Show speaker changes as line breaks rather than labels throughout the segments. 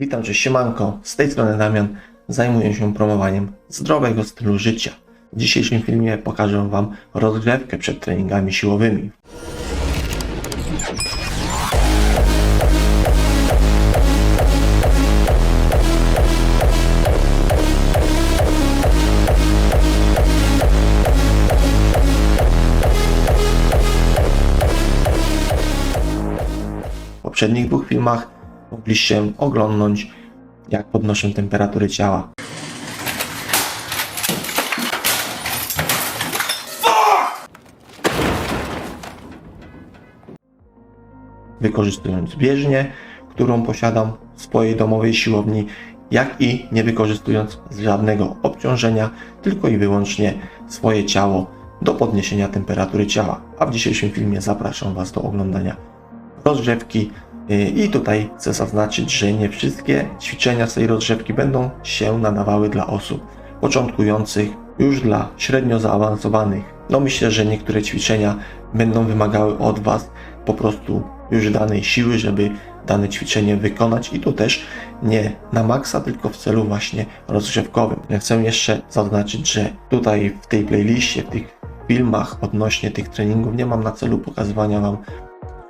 Witam, cześć siemanko, z tej strony Damian, zajmuję się promowaniem zdrowego stylu życia. W dzisiejszym filmie pokażę Wam rozgrzewkę przed treningami siłowymi. W poprzednich dwóch filmach mogliście oglądnąć, jak podnoszę temperatury ciała. Wykorzystując bieżnię, którą posiadam w swojej domowej siłowni, jak i nie wykorzystując żadnego obciążenia, tylko i wyłącznie swoje ciało do podniesienia temperatury ciała. A w dzisiejszym filmie zapraszam Was do oglądania rozgrzewki. Yy, I tutaj chcę zaznaczyć, że nie wszystkie ćwiczenia z tej rozgrzewki będą się nadawały dla osób początkujących, już dla średnio zaawansowanych. No myślę, że niektóre ćwiczenia będą wymagały od Was po prostu już danej siły, żeby dane ćwiczenie wykonać i tu też nie na maksa, tylko w celu właśnie rozgrzewkowym. Ja chcę jeszcze zaznaczyć, że tutaj w tej playliście, w tych filmach odnośnie tych treningów nie mam na celu pokazywania Wam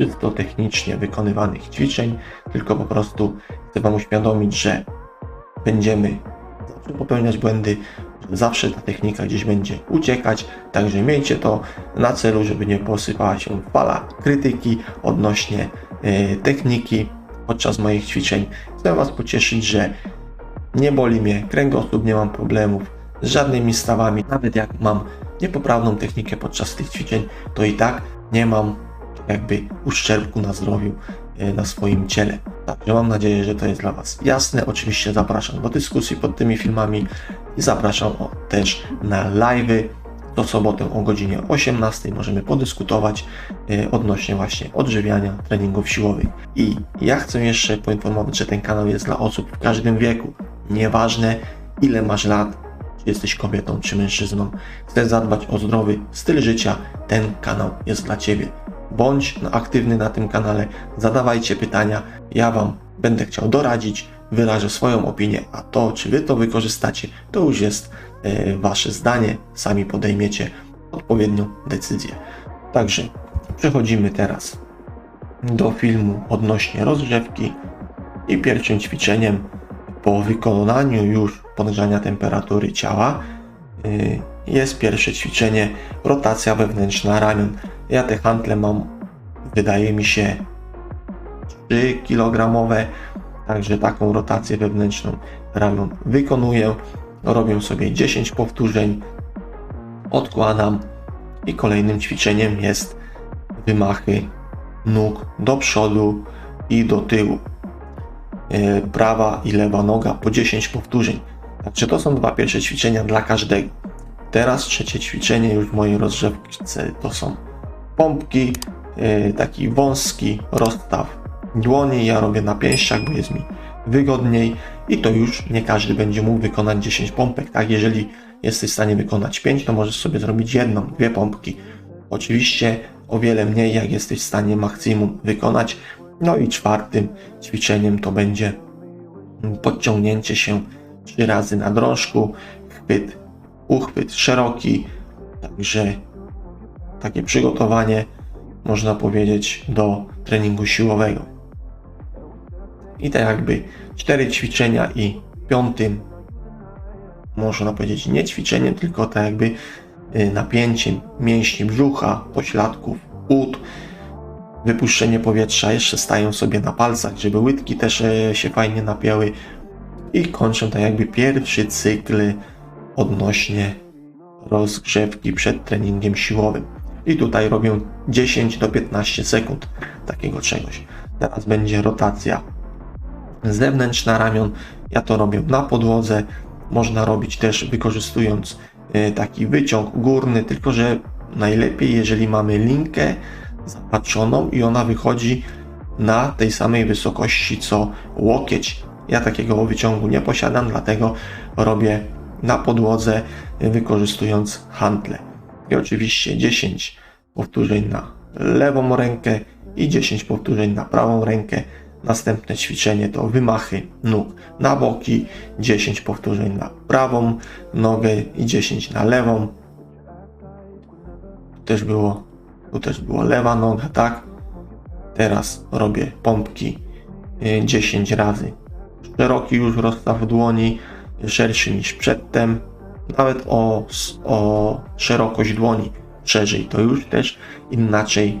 czysto technicznie wykonywanych ćwiczeń, tylko po prostu chcę Wam uświadomić, że będziemy zawsze popełniać błędy, że zawsze ta technika gdzieś będzie uciekać, także miejcie to na celu, żeby nie posypała się fala krytyki odnośnie e, techniki podczas moich ćwiczeń. Chcę Was pocieszyć, że nie boli mnie kręgosłup, nie mam problemów z żadnymi stawami, nawet jak mam niepoprawną technikę podczas tych ćwiczeń, to i tak nie mam jakby uszczerbku na zdrowiu, e, na swoim ciele. Także mam nadzieję, że to jest dla Was jasne. Oczywiście zapraszam do dyskusji pod tymi filmami i zapraszam też na live'y. Co sobotę o godzinie 18 możemy podyskutować e, odnośnie właśnie odżywiania treningów siłowych. I ja chcę jeszcze poinformować, że ten kanał jest dla osób w każdym wieku. Nieważne ile masz lat, czy jesteś kobietą, czy mężczyzną, chcesz zadbać o zdrowy styl życia, ten kanał jest dla Ciebie bądź aktywny na tym kanale, zadawajcie pytania, ja Wam będę chciał doradzić, wyrażę swoją opinię, a to, czy Wy to wykorzystacie, to już jest e, Wasze zdanie, sami podejmiecie odpowiednią decyzję. Także przechodzimy teraz do filmu odnośnie rozgrzewki i pierwszym ćwiczeniem po wykonaniu już podgrzania temperatury ciała e, jest pierwsze ćwiczenie rotacja wewnętrzna ramion. Ja te hantle mam, wydaje mi się, 3 kg, także taką rotację wewnętrzną ramion wykonuję. Robię sobie 10 powtórzeń, odkładam i kolejnym ćwiczeniem jest wymachy nóg do przodu i do tyłu. E, prawa i lewa noga po 10 powtórzeń. Także to są dwa pierwsze ćwiczenia dla każdego. Teraz trzecie ćwiczenie już w mojej rozgrzewce to są pompki, yy, taki wąski rozstaw dłoni. Ja robię na pięściach, bo jest mi wygodniej i to już nie każdy będzie mógł wykonać 10 pompek. Tak, jeżeli jesteś w stanie wykonać 5, to możesz sobie zrobić jedną, dwie pompki. Oczywiście o wiele mniej, jak jesteś w stanie maksimum wykonać. No i czwartym ćwiczeniem to będzie podciągnięcie się trzy razy na drążku, chwyt uchwyt szeroki, także takie przygotowanie, można powiedzieć, do treningu siłowego. I tak jakby cztery ćwiczenia i piątym, można powiedzieć, nie ćwiczeniem, tylko tak jakby y, napięciem mięśni brzucha, pośladków, ud, wypuszczenie powietrza, jeszcze stają sobie na palcach, żeby łydki też e, się fajnie napięły i kończę tak jakby pierwszy cykl odnośnie rozgrzewki przed treningiem siłowym. I tutaj robię 10 do 15 sekund takiego czegoś. Teraz będzie rotacja zewnętrzna ramion. Ja to robię na podłodze. Można robić też wykorzystując e, taki wyciąg górny, tylko że najlepiej, jeżeli mamy linkę zapatrzoną i ona wychodzi na tej samej wysokości co łokieć. Ja takiego wyciągu nie posiadam, dlatego robię na podłodze, wykorzystując hantle. I oczywiście 10 powtórzeń na lewą rękę i 10 powtórzeń na prawą rękę Następne ćwiczenie to wymachy nóg na boki, 10 powtórzeń na prawą nogę i 10 na lewą. Tu też było, tu też była lewa noga, tak? Teraz robię pompki 10 y, razy. Szeroki już rozstaw dłoni, szerszy niż przedtem, nawet o, o szerokość dłoni szerzej, to już też inaczej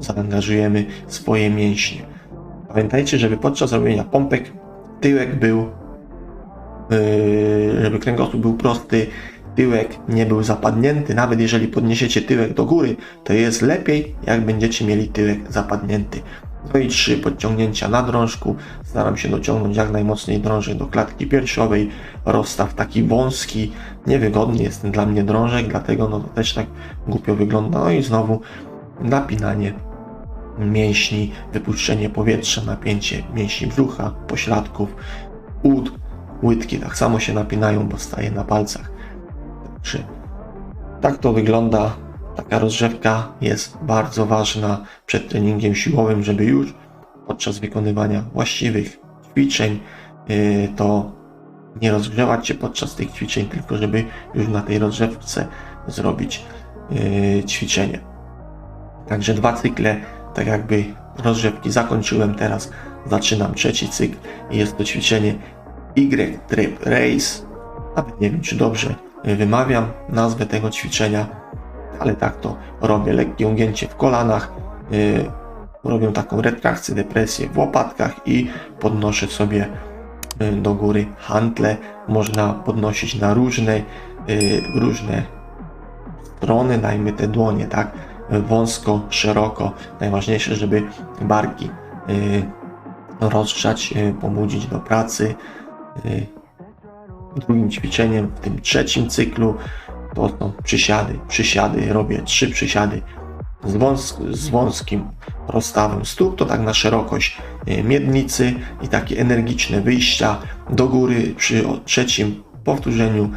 zaangażujemy swoje mięśnie. Pamiętajcie, żeby podczas robienia pompek tyłek był, yy, żeby kręgosłup był prosty, tyłek nie był zapadnięty. Nawet jeżeli podniesiecie tyłek do góry, to jest lepiej, jak będziecie mieli tyłek zapadnięty. No i trzy podciągnięcia na drążku. Staram się dociągnąć jak najmocniej drążek do klatki piersiowej. Rozstaw taki wąski, niewygodny jest ten dla mnie drążek, dlatego no to też tak głupio wygląda. No i znowu napinanie mięśni, wypuszczenie powietrza, napięcie mięśni brzucha, pośladków, ud, łydki tak samo się napinają, bo staje na palcach. Także tak to wygląda. Taka rozgrzewka jest bardzo ważna przed treningiem siłowym, żeby już podczas wykonywania właściwych ćwiczeń yy, to nie rozgrzewać się podczas tych ćwiczeń, tylko żeby już na tej rozgrzewce zrobić yy, ćwiczenie. Także dwa cykle tak jakby rozrzewki zakończyłem, teraz zaczynam trzeci cykl i jest to ćwiczenie Y-Trip Race. Nawet nie wiem, czy dobrze wymawiam nazwę tego ćwiczenia, ale tak to robię. Lekkie ugięcie w kolanach, robię taką retrakcję, depresję w łopatkach i podnoszę sobie yy, do góry hantle. Można podnosić na różne, yy, różne strony, dajmy te dłonie, tak? wąsko, szeroko. Najważniejsze, żeby barki y, rozgrzać, y, pobudzić do pracy. Y, drugim ćwiczeniem w tym trzecim cyklu to są przysiady. Przysiady robię trzy przysiady z, wąs z wąskim rozstawem stóp, to tak na szerokość miednicy i takie energiczne wyjścia do góry przy trzecim powtórzeniu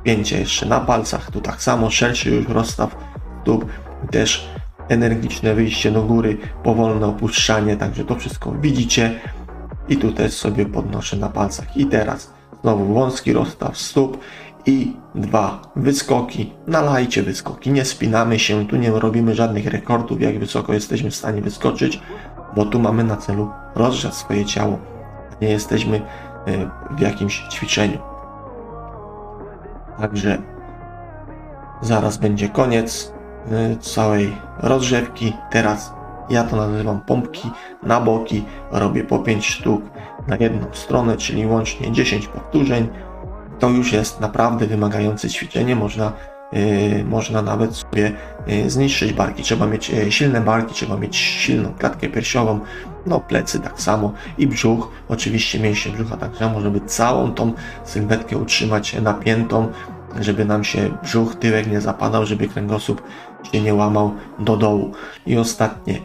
spięcie jeszcze na palcach, tu tak samo szerszy już rozstaw stóp też energiczne wyjście do góry, powolne opuszczanie, także to wszystko widzicie i tu też sobie podnoszę na palcach. I teraz znowu wąski rozstaw stóp i dwa wyskoki. Nalajcie wyskoki, nie spinamy się, tu nie robimy żadnych rekordów, jak wysoko jesteśmy w stanie wyskoczyć, bo tu mamy na celu rozgrzać swoje ciało, nie jesteśmy e, w jakimś ćwiczeniu. Także zaraz będzie koniec. Y, całej rozrzewki. Teraz ja to nazywam pompki na boki. Robię po 5 sztuk na jedną stronę, czyli łącznie 10 powtórzeń. To już jest naprawdę wymagające ćwiczenie. Można, yy, można nawet sobie yy, zniszczyć barki. Trzeba mieć yy, silne barki, trzeba mieć silną klatkę piersiową, no plecy tak samo i brzuch. Oczywiście mięśnie brzucha tak samo, żeby całą tą sylwetkę utrzymać napiętą żeby nam się brzuch, tyłek nie zapadał, żeby kręgosłup się nie łamał do dołu. I ostatnie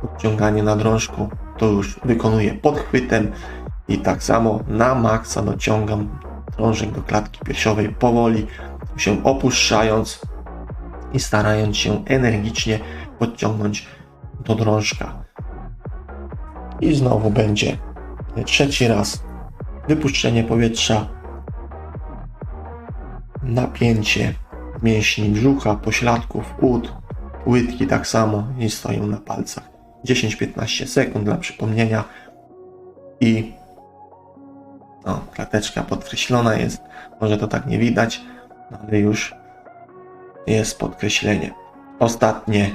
podciąganie na drążku to już wykonuję podchwytem i tak samo na maksa dociągam drążek do klatki piersiowej powoli, się opuszczając i starając się energicznie podciągnąć do drążka. I znowu będzie trzeci raz wypuszczenie powietrza napięcie mięśni brzucha, pośladków, ud, łydki tak samo i stoją na palcach. 10-15 sekund dla przypomnienia i no, klateczka podkreślona jest, może to tak nie widać, ale już jest podkreślenie. Ostatnie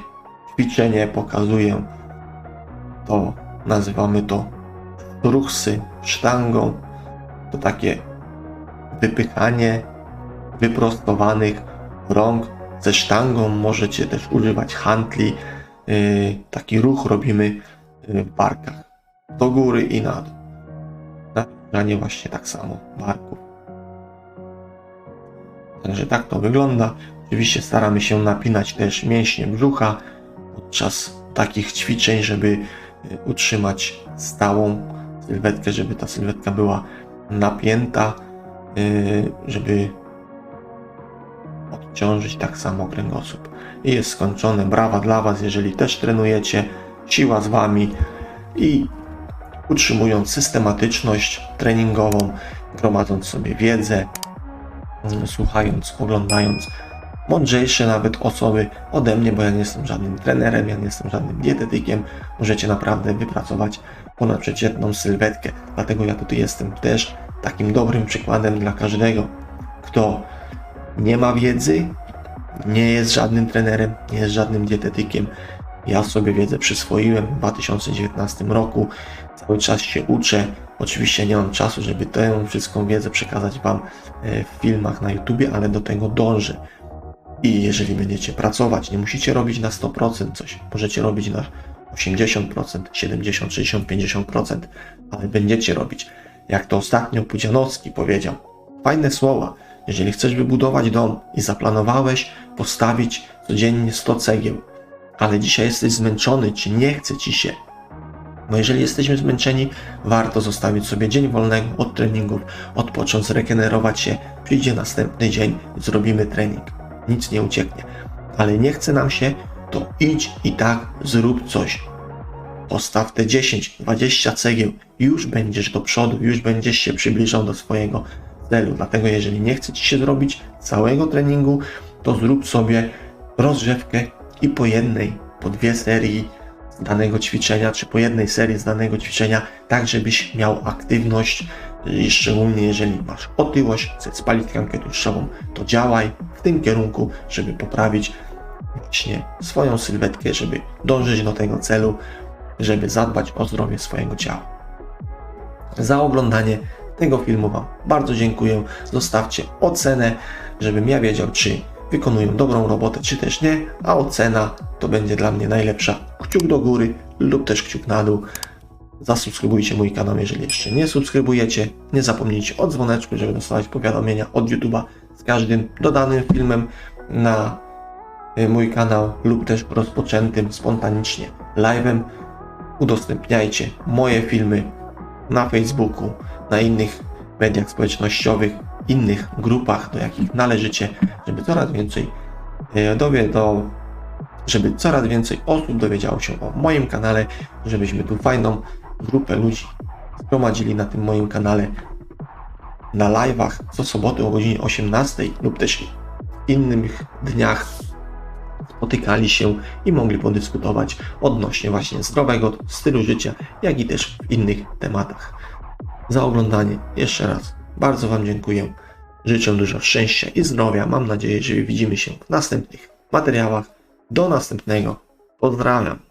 ćwiczenie pokazuję to, nazywamy to ruchsy sztangą, to takie wypychanie wyprostowanych rąk ze sztangą. Możecie też używać hantli. Y, taki ruch robimy y, w barkach. Do góry i na dół. Napinanie właśnie tak samo barków. Także tak to wygląda. Oczywiście staramy się napinać też mięśnie brzucha podczas takich ćwiczeń, żeby y, utrzymać stałą sylwetkę, żeby ta sylwetka była napięta, żeby odciążyć tak samo kręgosłup. I jest skończone. Brawa dla Was, jeżeli też trenujecie. Siła z Wami. I utrzymując systematyczność treningową, gromadząc sobie wiedzę, słuchając, oglądając mądrzejsze nawet osoby ode mnie, bo ja nie jestem żadnym trenerem, ja nie jestem żadnym dietetykiem. Możecie naprawdę wypracować ponadprzeciętną sylwetkę. Dlatego ja tutaj jestem też takim dobrym przykładem dla każdego, kto nie ma wiedzy, nie jest żadnym trenerem, nie jest żadnym dietetykiem. Ja sobie wiedzę przyswoiłem w 2019 roku. Cały czas się uczę. Oczywiście nie mam czasu, żeby tę wszystką wiedzę przekazać Wam e, w filmach na YouTube, ale do tego dążę. I jeżeli będziecie pracować, nie musicie robić na 100% coś, możecie robić na 80%, 70, 60, 50%, ale będziecie robić. Jak to ostatnio Pudzianowski powiedział. Fajne słowa. Jeżeli chcesz wybudować dom i zaplanowałeś postawić codziennie 100 cegieł, ale dzisiaj jesteś zmęczony, czy nie chce ci się, no jeżeli jesteśmy zmęczeni, warto zostawić sobie dzień wolnego od treningów, odpocząć, zregenerować się, przyjdzie następny dzień, zrobimy trening. Nic nie ucieknie. Ale nie chce nam się, to idź i tak zrób coś. Postaw te 10, 20 cegieł, już będziesz do przodu, już będziesz się przybliżał do swojego celu. Dlatego jeżeli nie chce Ci się zrobić całego treningu, to zrób sobie rozgrzewkę i po jednej, po dwie serii danego ćwiczenia, czy po jednej serii z danego ćwiczenia, tak żebyś miał aktywność i szczególnie jeżeli masz otyłość, chcesz spalić tkankę tłuszczową, to działaj w tym kierunku, żeby poprawić właśnie swoją sylwetkę, żeby dążyć do tego celu, żeby zadbać o zdrowie swojego ciała. Za oglądanie tego filmu Wam bardzo dziękuję. Zostawcie ocenę, żebym ja wiedział, czy wykonują dobrą robotę, czy też nie, a ocena to będzie dla mnie najlepsza. Kciuk do góry lub też kciuk na dół. Zasubskrybujcie mój kanał, jeżeli jeszcze nie subskrybujecie. Nie zapomnijcie o dzwoneczku, żeby dostawać powiadomienia od YouTube'a z każdym dodanym filmem na y, mój kanał lub też rozpoczętym spontanicznie live'em. Udostępniajcie moje filmy na Facebooku, na innych mediach społecznościowych, innych grupach, do jakich należycie, żeby coraz więcej y, dowie do żeby coraz więcej osób dowiedziało się o moim kanale, żebyśmy tu fajną grupę ludzi zgromadzili na tym moim kanale na live'ach co soboty o godzinie 18 lub też innych dniach spotykali się i mogli podyskutować odnośnie właśnie zdrowego stylu życia, jak i też w innych tematach. Za oglądanie jeszcze raz bardzo Wam dziękuję. Życzę dużo szczęścia i zdrowia. Mam nadzieję, że widzimy się w następnych materiałach. Do następnego. Pozdrawiam.